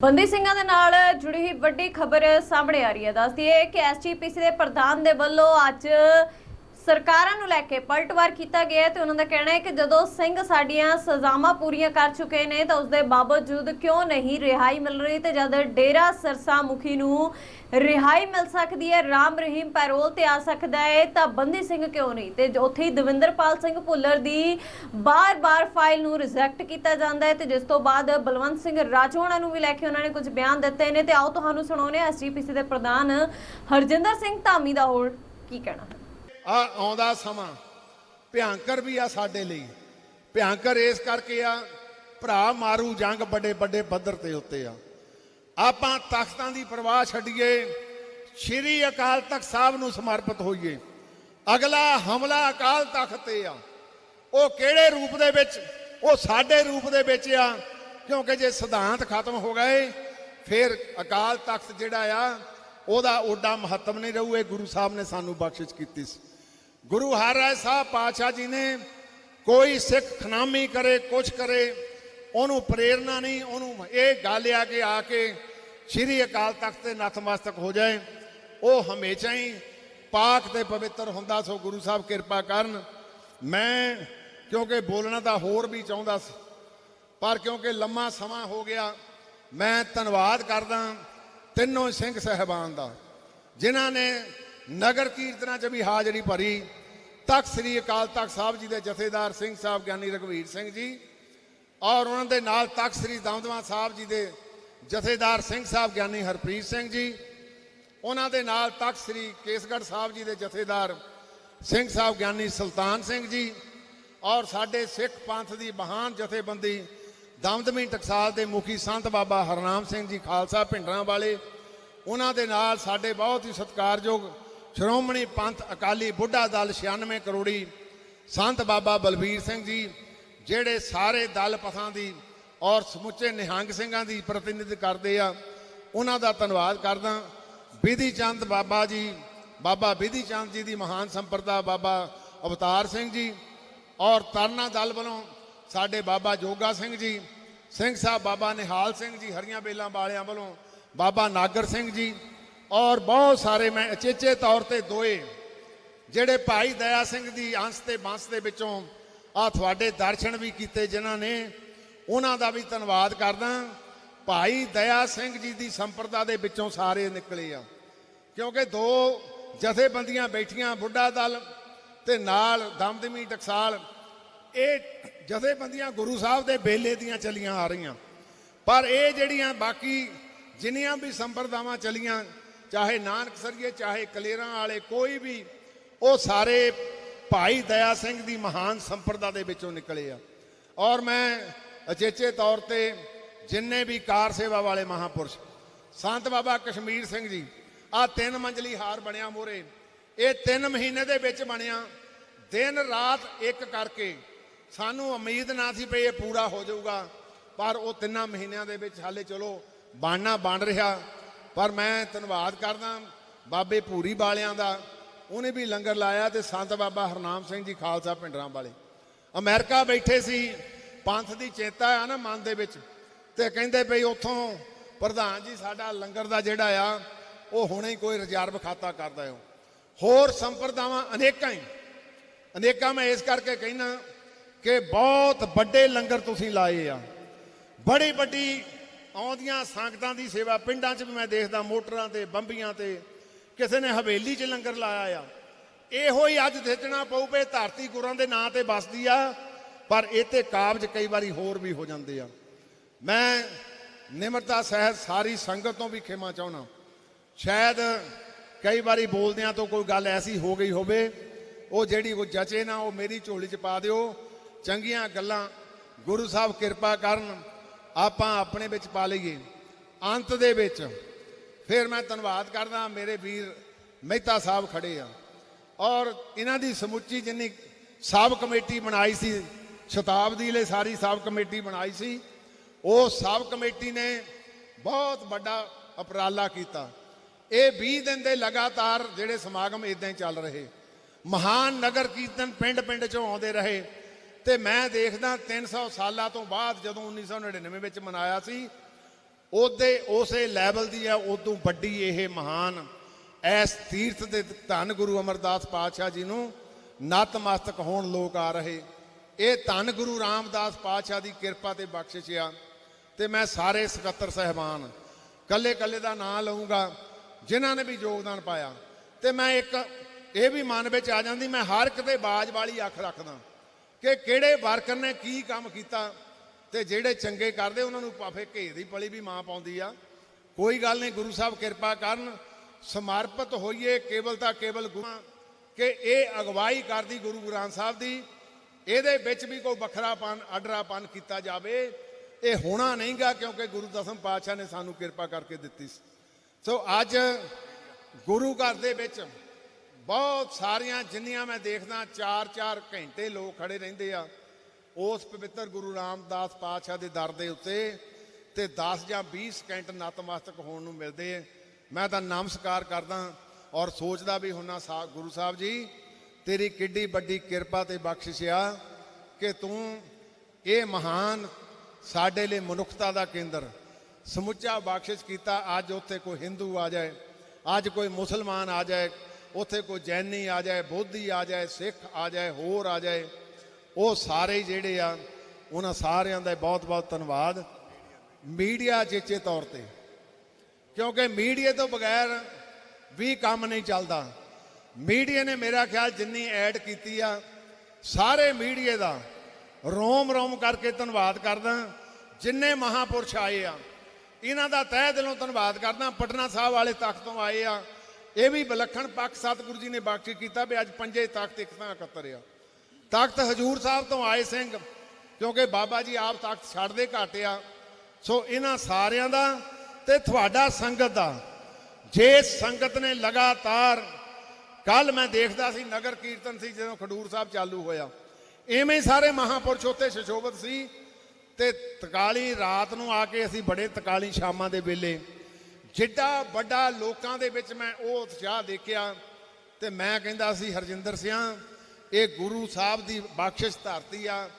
ਬੰਦੀ ਸਿੰਘਾਂ ਦੇ ਨਾਲ ਜੁੜੀ ਹੋਈ ਵੱਡੀ ਖਬਰ ਸਾਹਮਣੇ ਆ ਰਹੀ ਹੈ। ਦੱਸਦੀ ਹੈ ਕਿ ਐਸਜੀਪੀਸੀ ਦੇ ਪ੍ਰਧਾਨ ਦੇ ਵੱਲੋਂ ਅੱਜ ਸਰਕਾਰਾਂ ਨੂੰ ਲੈ ਕੇ ਪਲਟਵਾਰ ਕੀਤਾ ਗਿਆ ਹੈ ਤੇ ਉਹਨਾਂ ਦਾ ਕਹਿਣਾ ਹੈ ਕਿ ਜਦੋਂ ਸਿੰਘ ਸਾਡੀਆਂ ਸਜ਼ਾਵਾਂ ਪੂਰੀਆਂ ਕਰ ਚੁੱਕੇ ਨੇ ਤਾਂ ਉਸ ਦੇ ਬਾਵਜੂਦ ਕਿਉਂ ਨਹੀਂ ਰਿਹਾਈ ਮਿਲ ਰਹੀ ਤੇ ਜਦ ਡੇਰਾ ਸਰਸਾ ਮੁਖੀ ਨੂੰ ਰਿਹਾਈ ਮਿਲ ਸਕਦੀ ਹੈ, ਰਾਮ ਰਹੀਮ ਪੈਰੋਲ ਤੇ ਆ ਸਕਦਾ ਹੈ, ਤਾਂ ਬੰਦੀ ਸਿੰਘ ਕਿਉਂ ਨਹੀਂ? ਤੇ ਉੱਥੇ ਹੀ ਦਵਿੰਦਰਪਾਲ ਸਿੰਘ ਭੁੱਲਰ ਦੀ ਬਾਰ-ਬਾਰ ਫਾਈਲ ਨੂੰ ਰਿਜੈਕਟ ਕੀਤਾ ਜਾਂਦਾ ਹੈ ਤੇ ਜਿਸ ਤੋਂ ਬਾਅਦ ਬਲਵੰਤ ਸਿੰਘ ਰਾਜੋਣਾ ਨੂੰ ਵੀ ਲੈ ਕੇ ਉਹਨਾਂ ਨੇ ਕੁਝ ਬਿਆਨ ਦਿੱਤੇ ਨੇ ਤੇ ਆਓ ਤੁਹਾਨੂੰ ਸੁਣਾਉਂਦੇ ਹਾਂ ਐਸਜੀਪੀਸੀ ਦੇ ਪ੍ਰਧਾਨ ਹਰਜਿੰਦਰ ਸਿੰਘ ਧਾਮੀ ਦਾ ਹੋਰ ਕੀ ਕਹਿਣਾ ਹੈ। ਆ ਆਉਂਦਾ ਸਮਾਂ। ਭਿਆੰਕਰ ਵੀ ਆ ਸਾਡੇ ਲਈ। ਭਿਆੰਕਰ ਇਸ ਕਰਕੇ ਆ, ਭਰਾ ਮਾਰੂ ਜੰਗ ਵੱਡੇ ਵੱਡੇ ਪੱਧਰ ਤੇ ਉੱਤੇ ਆ। ਆਪਾਂ ਤਖਤਾਂ ਦੀ ਪਰਵਾਹ ਛੱਡੀਏ, ਸ਼੍ਰੀ ਅਕਾਲ ਤਖਤ ਸਾਹਿਬ ਨੂੰ ਸਮਰਪਿਤ ਹੋਈਏ। ਅਗਲਾ ਹਮਲਾ ਅਕਾਲ ਤਖਤ ਤੇ ਆ। ਉਹ ਕਿਹੜੇ ਰੂਪ ਦੇ ਵਿੱਚ? ਉਹ ਸਾਡੇ ਰੂਪ ਦੇ ਵਿੱਚ ਆ, ਕਿਉਂਕਿ ਜੇ ਸਿਧਾਂਤ ਖਤਮ ਹੋ ਗਏ, ਫਿਰ ਅਕਾਲ ਤਖਤ ਜਿਹੜਾ ਆ, ਉਹਦਾ ਓਡਾ ਮਹੱਤਵ ਨਹੀਂ ਰਹੂ। ਇਹ ਗੁਰੂ ਸਾਹਿਬ ਨੇ ਸਾਨੂੰ ਬਖਸ਼ਿਸ਼ ਕੀਤੀ ਸੀ। ਗੁਰੂ ਹਰ ਹਰਿਰਾਏ ਸਾਹਿਬ ਪਾਤਸ਼ਾਹ ਜੀ ਨੇ ਕੋਈ ਸਿੱਖ ਖਨਾਮੀ ਕਰੇ, ਕੁਛ ਕਰੇ, ਉਹਨੂੰ ਪ੍ਰੇਰਣਾ ਨਹੀਂ, ਉਹਨੂੰ ਇਹ ਗੱਲ ਆ ਕਿ ਆ ਕੇ ਸ਼੍ਰੀ ਅਕਾਲ ਤਖਤ ਤੇ ਨਤਮਸਤਕ ਹੋ ਜਾਏ। ਉਹ ਹਮੇਸ਼ਾ ਹੀ ਪਾਕ ਤੇ ਪਵਿੱਤਰ ਹੁੰਦਾ, ਸੋ ਗੁਰੂ ਸਾਹਿਬ ਕਿਰਪਾ ਕਰਨ। ਮੈਂ ਕਿਉਂਕਿ ਬੋਲਣਾ ਤਾਂ ਹੋਰ ਵੀ ਚਾਹੁੰਦਾ ਸੀ, ਪਰ ਕਿਉਂਕਿ ਲੰਮਾ ਸਮਾਂ ਹੋ ਗਿਆ, ਮੈਂ ਧੰਨਵਾਦ ਕਰਦਾ ਤਿੰਨੋਂ ਸਿੰਘ ਸਹਿਬਾਨ ਦਾ, ਜਿਨ੍ਹਾਂ ਨੇ ਨਗਰ ਕੀਰਤਨਾਂ 'ਚ ਵੀ ਹਾਜ਼ਰੀ ਭਰੀ। ਤਖਤ ਸ੍ਰੀ ਅਕਾਲ ਤਖਤ ਸਾਹਿਬ ਜੀ ਦੇ ਜਥੇਦਾਰ ਸਿੰਘ ਸਾਹਿਬ ਗਿਆਨੀ ਰਘਵੀਰ ਸਿੰਘ ਜੀ ਔਰ ਉਹਨਾਂ ਦੇ ਨਾਲ ਤਖਤ ਸ੍ਰੀ ਦਮਦਮਾ ਸਾਹਿਬ ਜੀ ਦੇ ਜਥੇਦਾਰ ਸਿੰਘ ਸਾਹਿਬ ਗਿਆਨੀ ਹਰਪ੍ਰੀਤ ਸਿੰਘ ਜੀ, ਉਹਨਾਂ ਦੇ ਨਾਲ ਤਖਤ ਸ੍ਰੀ ਕੇਸਗੜ੍ਹ ਸਾਹਿਬ ਜੀ ਦੇ ਜਥੇਦਾਰ ਸਿੰਘ ਸਾਹਿਬ ਗਿਆਨੀ ਸੁਲਤਾਨ ਸਿੰਘ ਜੀ ਔਰ ਸਾਡੇ ਸਿੱਖ ਪੰਥ ਦੀ ਮਹਾਨ ਜਥੇਬੰਦੀ ਦਮਦਮੀ ਟਕਸਾਲ ਦੇ ਮੁਖੀ ਸੰਤ ਬਾਬਾ ਹਰਨਾਮ ਸਿੰਘ ਜੀ ਖਾਲਸਾ ਪਿੰਡਰਾਂ ਵਾਲੇ ਉਹਨਾਂ ਦੇ ਨਾਲ ਸਾਡੇ ਬਹੁਤ ਹੀ ਸਤਿਕਾਰਯੋਗ ਸ਼੍ਰੋਮਣੀ ਪੰਥ ਅਕਾਲੀ ਬੁੱਢਾ ਦਲ 96 ਕਰੋੜੀ ਸੰਤ ਬਾਬਾ ਬਲਬੀਰ ਸਿੰਘ ਜੀ, ਜਿਹੜੇ ਸਾਰੇ ਦਲ ਪਥਾਂ ਦੀ ਔਰ ਸਮੁੱਚੇ ਨਿਹੰਗ ਸਿੰਘਾਂ ਦੀ ਪ੍ਰਤੀਨਿਧ ਕਰਦੇ ਆ, ਉਹਨਾਂ ਦਾ ਧੰਨਵਾਦ ਕਰਦਾ। ਵਿਧੀ ਚੰਦ ਬਾਬਾ ਜੀ, ਬਾਬਾ ਵਿਧੀ ਚੰਦ ਜੀ ਦੀ ਮਹਾਨ ਸੰਪਰਦਾ ਬਾਬਾ ਅਵਤਾਰ ਸਿੰਘ ਜੀ ਔਰ ਤਰਨਾ ਦਲ ਵੱਲੋਂ ਸਾਡੇ ਬਾਬਾ ਜੋਗਾ ਸਿੰਘ ਜੀ, ਸਿੰਘ ਸਾਹਿਬ ਬਾਬਾ ਨਿਹਾਲ ਸਿੰਘ ਜੀ, ਹਰੀਆਂ ਬੇਲਾਂ ਵਾਲਿਆਂ ਵੱਲੋਂ ਬਾਬਾ ਨਾਗਰ ਸਿੰਘ ਜੀ ਔਰ ਬਹੁਤ ਸਾਰੇ ਮੈਂ ਅਚੇਚੇ ਤੌਰ ਤੇ ਦੋਏ ਜਿਹੜੇ ਭਾਈ ਦਇਆ ਸਿੰਘ ਦੀ ਅੰਸ਼ ਤੇ ਬੰਸ ਦੇ ਵਿੱਚੋਂ ਆ ਤੁਹਾਡੇ ਦਰਸ਼ਨ ਵੀ ਕੀਤੇ ਜਿਨ੍ਹਾਂ ਨੇ, ਉਹਨਾਂ ਦਾ ਵੀ ਧੰਨਵਾਦ ਕਰਦਾ। ਭਾਈ ਦਇਆ ਸਿੰਘ ਜੀ ਦੀ ਸੰਪਰਦਾ ਦੇ ਵਿੱਚੋਂ ਸਾਰੇ ਨਿਕਲੇ ਆ। ਕਿਉਂਕਿ ਦੋ ਜਥੇਬੰਦੀਆਂ ਬੈਠੀਆਂ, ਬੁੱਢਾ ਦਲ ਤੇ ਨਾਲ ਦਮਦਮੀ ਟਕਸਾਲ, ਇਹ ਜਥੇਬੰਦੀਆਂ ਗੁਰੂ ਸਾਹਿਬ ਦੇ ਬੇਲੇ ਦੀਆਂ ਚਲੀਆਂ ਆ ਰਹੀਆਂ। ਪਰ ਇਹ ਜਿਹੜੀਆਂ ਬਾਕੀ ਜਿੰਨੀਆਂ ਵੀ ਸੰਪਰਦਾਵਾਂ ਚਲੀਆਂ ਚਾਹੇ ਨਾਨਕ ਨਾਨਕਸਰੀਏ ਚਾਹੇ ਕਲੇਰਾਂ ਵਾਲੇ, ਕੋਈ ਵੀ, ਉਹ ਸਾਰੇ ਭਾਈ ਦਇਆ ਸਿੰਘ ਦੀ ਮਹਾਨ ਸੰਪਰਦਾ ਦੇ ਵਿੱਚੋਂ ਨਿਕਲੇ ਆ। ਔਰ ਮੈਂ ਅਚੇਚੇ ਤੌਰ ਤੇ ਜਿੰਨੇ ਵੀ ਕਾਰ ਸੇਵਾ ਵਾਲੇ ਮਹਾਪੁਰਸ਼, ਸੰਤ ਬਾਬਾ ਕਸ਼ਮੀਰ ਸਿੰਘ ਜੀ ਆ ਤਿੰਨ ਮੰਜ਼ਲੀ ਹਾਰ ਬਣਿਆ ਮੋਰੇ। ਇਹ ਤਿੰਨ ਮਹੀਨੇ ਦੇ ਵਿੱਚ ਬਣਿਆ। ਦਿਨ ਰਾਤ ਇੱਕ ਕਰਕੇ ਸਾਨੂੰ ਉਮੀਦ ਨਾ ਸੀ ਵੀ ਇਹ ਪੂਰਾ ਹੋ ਜਾਊਗਾ, ਪਰ ਉਹ ਤਿੰਨਾਂ ਮਹੀਨਿਆਂ ਦੇ ਵਿੱਚ ਹਾਲੇ ਚਲੋ ਬਣਨਾ ਬਣ ਰਿਹਾ। ਪਰ ਮੈਂ ਧੰਨਵਾਦ ਕਰਦਾ ਬਾਬੇ ਭੂਰੀ ਵਾਲਿਆਂ ਦਾ। ਉਹਨੇ ਵੀ ਲੰਗਰ ਲਾਇਆ ਤੇ ਸੰਤ ਬਾਬਾ ਹਰਨਾਮ ਸਿੰਘ ਜੀ ਖਾਲਸਾ ਪਿੰਡਰਾਂ ਵਾਲੇ। ਅਮਰੀਕਾ ਬੈਠੇ ਸੀ, ਪੰਥ ਦੀ ਚੇਤਾ ਆ ਨਾ ਮਨ ਦੇ ਵਿੱਚ। ਤੇ ਕਹਿੰਦੇ ਭਈ ਉੱਥੋਂ, ਪ੍ਰਧਾਨ ਜੀ, ਸਾਡਾ ਲੰਗਰ ਦਾ ਜਿਹੜਾ ਆ, ਉਹ ਹੁਣੇ ਹੀ ਕੋਈ ਰਿਜ਼ਰਵ ਖਾਤਾ ਕਰਦਾ ਹੋ ਹੋਰ ਸੰਪਰਦਾਵਾਂ ਅਨੇਕਾਂ ਹੀ। ਅਨੇਕਾਂ ਮੈਂ ਇਸ ਕਰਕੇ ਕਹਿਣਾ ਕਿ ਬਹੁਤ ਵੱਡੇ ਲੰਗਰ ਤੁਸੀਂ ਲਾਏ ਆ। ਬੜੀ ਵੱਡੀ ਆਉਂਦੀਆਂ ਸੰਗਤਾਂ ਦੀ ਸੇਵਾ ਪਿੰਡਾਂ 'ਚ ਵੀ ਮੈਂ ਦੇਖਦਾ, ਮੋਟਰਾਂ ਤੇ, ਬੰਬੀਆਂ ਤੇ, ਕਿਸੇ ਨੇ ਹਵੇਲੀ 'ਚ ਲੰਗਰ ਲਾਇਆ ਆ। ਇਹੋ ਹੀ ਅੱਜ ਦੇਖਣਾ ਪਊ ਪਏ ਧਰਤੀ ਗੁਰਾਂ ਦੇ ਨਾਂ ਤੇ ਬਸਦੀ ਆ, ਪਰ ਇਹ ਤੇ ਕਾਬਜ ਕਈ ਵਾਰੀ ਹੋਰ ਵੀ ਹੋ ਜਾਂਦੇ ਆ। ਮੈਂ ਨਿਮਰਤਾ ਸਹਿਤ ਸਾਰੀ ਸੰਗਤ ਤੋਂ ਵੀ ਖਿਮਾ ਚਾਹਣਾ ਸ਼ਾਇਦ ਕਈ ਵਾਰੀ ਬੋਲਦਿਆਂ ਤੋਂ ਕੋਈ ਗੱਲ ਐਸੀ ਹੋ ਗਈ ਹੋਵੇ, ਉਹ ਜਿਹੜੀ ਉਹ ਜਚੇ ਨਾ, ਉਹ ਮੇਰੀ ਝੋਲੀ 'ਚ ਪਾ ਦਿਓ। ਚੰਗੀਆਂ ਗੱਲਾਂ ਗੁਰੂ ਸਾਹਿਬ ਕਿਰਪਾ ਕਰਨ ਆਪਾਂ ਆਪਣੇ ਵਿੱਚ ਪਾ ਲਈਏ। ਅੰਤ ਦੇ ਵਿੱਚ ਫਿਰ ਮੈਂ ਧੰਨਵਾਦ ਕਰਦਾ, ਮੇਰੇ ਵੀਰ ਮਹਿਤਾ ਸਾਹਿਬ ਖੜੇ ਆ। ਔਰ ਇਹਨਾਂ ਦੀ ਸਮੁੱਚੀ ਜਿੰਨੀ ਸਾਬ ਕਮੇਟੀ ਬਣਾਈ ਸੀ, ਸ਼ਤਾਬਦੀ ਲਈ ਸਾਰੀ ਸਾਬ ਕਮੇਟੀ ਬਣਾਈ ਸੀ, ਉਹ ਸਾਬ ਕਮੇਟੀ ਨੇ ਬਹੁਤ ਵੱਡਾ ਉਪਰਾਲਾ ਕੀਤਾ। ਇਹ 20 ਦਿਨ ਦੇ ਲਗਾਤਾਰ ਜਿਹੜੇ ਸਮਾਗਮ ਇਦਾਂ ਹੀ ਚੱਲ ਰਹੇ। ਮਹਾਨ ਨਗਰ ਕੀਰਤਨ ਪਿੰਡ ਪਿੰਡ ਚੋਂ ਆਉਂਦੇ ਰਹੇ। ਤੇ ਮੈਂ ਦੇਖਦਾ 300 ਸਾਲਾਂ ਤੋਂ ਬਾਅਦ ਜਦੋਂ 1999 ਵਿੱਚ ਮਨਾਇਆ ਸੀ, ਉਹਦੇ ਉਸੇ ਲੈਵਲ ਦੀ ਆ ਉਦੋਂ ਵੱਡੀ ਇਹ ਮਹਾਨ ਐਸ ਤੀਰਥ ਦੇ ਧੰਨ ਗੁਰੂ ਅਮਰਦਾਸ ਪਾਤਸ਼ਾਹ ਜੀ ਨੂੰ ਨਤਮਸਤਕ ਹੋਣ ਲੋਕ ਆ ਰਹੇ। ਇਹ ਧੰਨ ਗੁਰੂ ਰਾਮਦਾਸ ਪਾਤਸ਼ਾਹ ਦੀ ਕਿਰਪਾ ਤੇ ਬਖਸ਼ਿਸ਼ ਆ ਤੇ ਮੈਂ ਸਾਰੇ ਸਕੱਤਰ ਸਹਿਬਾਨ ਕੱਲੇ ਕੱਲੇ ਦਾ ਨਾਂ ਲਵਾਂਗਾ ਜਿਨ੍ਹਾਂ ਨੇ ਵੀ ਯੋਗਦਾਨ ਪਾਇਆ। ਤੇ ਮੈਂ ਇੱਕ ਇਹ ਵੀ ਮਨ ਵਿੱਚ ਆ ਜਾਂਦੀ, ਮੈਂ ਹਰ ਇੱਕ ਤੇ ਬਾਜ ਵਾਲੀ ਅੱਖ ਰੱਖਦਾ। ਕਿ ਕਿਹੜੇ ਵਰਕਰ ਨੇ ਕੀ ਕੰਮ ਕੀਤਾ ਤੇ ਜਿਹੜੇ ਚੰਗੇ ਕਰਦੇ, ਉਹਨਾਂ ਨੂੰ ਪਾਫੇ ਘੇ ਦੀ ਪਲੀ ਵੀ ਮਾਂ ਪਾਉਂਦੀ ਆ। ਕੋਈ ਗੱਲ ਨਹੀਂ, ਗੁਰੂ ਸਾਹਿਬ ਕਿਰਪਾ ਕਰਨ, ਸਮਰਪਿਤ ਹੋਈਏ, ਕੇਵਲ ਤਾਂ ਕੇਵਲ ਗੁਰੂ ਕਿ ਇਹ ਅਗਵਾਈ ਕਰਦੀ ਗੁਰੂ ਗ੍ਰੰਥ ਸਾਹਿਬ ਦੀ, ਇਹਦੇ ਵਿੱਚ ਵੀ ਕੋਈ ਵੱਖਰਾਪਨ, ਅਡਰਾਪਨ ਕੀਤਾ ਜਾਵੇ। ਇਹ ਹੋਣਾ ਨਹੀਂਗਾ, ਕਿਉਂਕਿ ਗੁਰੂ ਦਸਮ ਪਾਤਸ਼ਾਹ ਨੇ ਸਾਨੂੰ ਕਿਰਪਾ ਕਰਕੇ ਦਿੱਤੀ ਸੀ। ਸੋ ਅੱਜ ਗੁਰੂ ਘਰ ਦੇ ਵਿੱਚ ਬਹੁਤ ਸਾਰੀਆਂ ਜਿੰਨੀਆਂ ਮੈਂ ਦੇਖਦਾ 4-4 ਘੰਟੇ ਲੋਕ ਖੜੇ ਰਹਿੰਦੇ ਆ। ਉਸ ਪਵਿੱਤਰ ਗੁਰੂ ਰਾਮਦਾਸ ਪਾਤਸ਼ਾਹ ਦੇ ਦਰ ਦੇ ਉੱਤੇ ਤੇ 10 ਜਾਂ 20 ਸਕਿੰਟ ਨਤਮਸਤਕ ਹੋਣ ਨੂੰ ਮਿਲਦੇ ਆ। ਮੈਂ ਤਾਂ ਨਮਸਕਾਰ ਕਰਦਾ ਔਰ ਸੋਚਦਾ ਵੀ ਹੁੰਨਾ ਸਾ, ਗੁਰੂ ਸਾਹਿਬ ਜੀ, ਤੇਰੀ ਕਿੱਡੀ ਵੱਡੀ ਕਿਰਪਾ ਤੇ ਬਖਸ਼ਿਸ਼ ਆ ਕਿ ਤੂੰ ਇਹ ਮਹਾਨ ਸਾਡੇ ਲਈ ਮਨੁੱਖਤਾ ਦਾ ਕੇਂਦਰ, ਸਮੁੱਚਾ ਬਖਸ਼ਿਸ਼ ਕੀਤਾ। ਅੱਜ ਉੱਥੇ ਕੋਈ ਹਿੰਦੂ ਆ ਜਾਏ, ਅੱਜ ਕੋਈ ਮੁਸਲਮਾਨ ਆ ਜਾਏ ਉੱਥੇ ਕੋਈ ਜੈਨੀ ਆ ਜਾਏ, ਬੋਧੀ ਆ ਜਾਏ, ਸਿੱਖ ਆ ਜਾਏ, ਹੋਰ ਆ ਜਾਏ, ਉਹ ਸਾਰੇ ਜਿਹੜੇ ਆ, ਉਹਨਾਂ ਸਾਰਿਆਂ ਦਾ ਬਹੁਤ ਬਹੁਤ ਧੰਨਵਾਦ ਮੀਡੀਆ ਚੇਚੇ ਤੌਰ ਤੇ। ਕਿਉਂਕਿ ਮੀਡੀਆ ਤੋਂ ਬਗੈਰ ਵੀ ਕੰਮ ਨਹੀਂ ਚੱਲਦਾ। ਮੀਡੀਆ ਨੇ ਮੇਰਾ ਖਿਆਲ ਜਿੰਨੀ ਐਡ ਕੀਤੀ ਆ, ਸਾਰੇ ਮੀਡੀਆ ਦਾ ਰੋਮ ਰੋਮ ਕਰਕੇ ਧੰਨਵਾਦ ਕਰਦਾ, ਜਿੰਨੇ ਮਹਾਪੁਰਸ਼ ਆਏ ਆ। ਇਹਨਾਂ ਦਾ ਤਹਿ ਦਿਲੋਂ ਧੰਨਵਾਦ ਕਰਦਾ, ਪਟਨਾ ਸਾਹਿਬ ਵਾਲੇ ਤਖਤ ਤੋਂ ਆਏ ਆ ਇਹ ਵੀ ਵਿਲੱਖਣ ਪੱਖ ਸਤਿਗੁਰੂ ਜੀ ਨੇ ਬਾਕੀ ਕੀਤਾ ਵੀ ਅੱਜ ਪੰਜੇ ਤਖਤ ਇੱਕ ਥਾਂ ਇਕੱਤਰ ਆ। ਤਖਤ ਹਜੂਰ ਸਾਹਿਬ ਤੋਂ ਆਏ ਸਿੰਘ, ਕਿਉਂਕਿ ਬਾਬਾ ਜੀ ਆਪ ਤਖਤ ਛੱਡਦੇ ਘੱਟ ਆ। ਸੋ ਇਹਨਾਂ ਸਾਰਿਆਂ ਦਾ ਤੇ ਤੁਹਾਡਾ ਸੰਗਤ ਦਾ, ਜੇ ਸੰਗਤ ਨੇ ਲਗਾਤਾਰ ਕੱਲ ਮੈਂ ਦੇਖਦਾ ਸੀ ਨਗਰ ਕੀਰਤਨ ਸੀ ਜਦੋਂ ਖਡੂਰ ਸਾਹਿਬ ਚਾਲੂ ਹੋਇਆ। ਐਵੇਂ ਸਾਰੇ ਮਹਾਪੁਰਸ਼ ਉੱਤੇ ਸ਼ਸ਼ੋਭਤ ਸੀ ਤੇ ਤਕਾਲੀ ਰਾਤ ਨੂੰ ਆ ਕੇ ਅਸੀਂ ਬੜੇ ਤਕਾਲੀ ਸ਼ਾਮਾਂ ਦੇ ਵੇਲੇ ਜਿੱਡਾ ਵੱਡਾ ਲੋਕਾਂ ਦੇ ਵਿੱਚ ਮੈਂ ਉਹ ਉਤਸ਼ਾਹ ਦੇਖਿਆ ਤੇ ਮੈਂ ਕਹਿੰਦਾ ਸੀ, ਹਰਜਿੰਦਰ ਸਿਆਂ, ਇਹ ਗੁਰੂ ਸਾਹਿਬ ਦੀ ਬਖਸ਼ਿਸ਼ ਧਰਤੀ ਆ।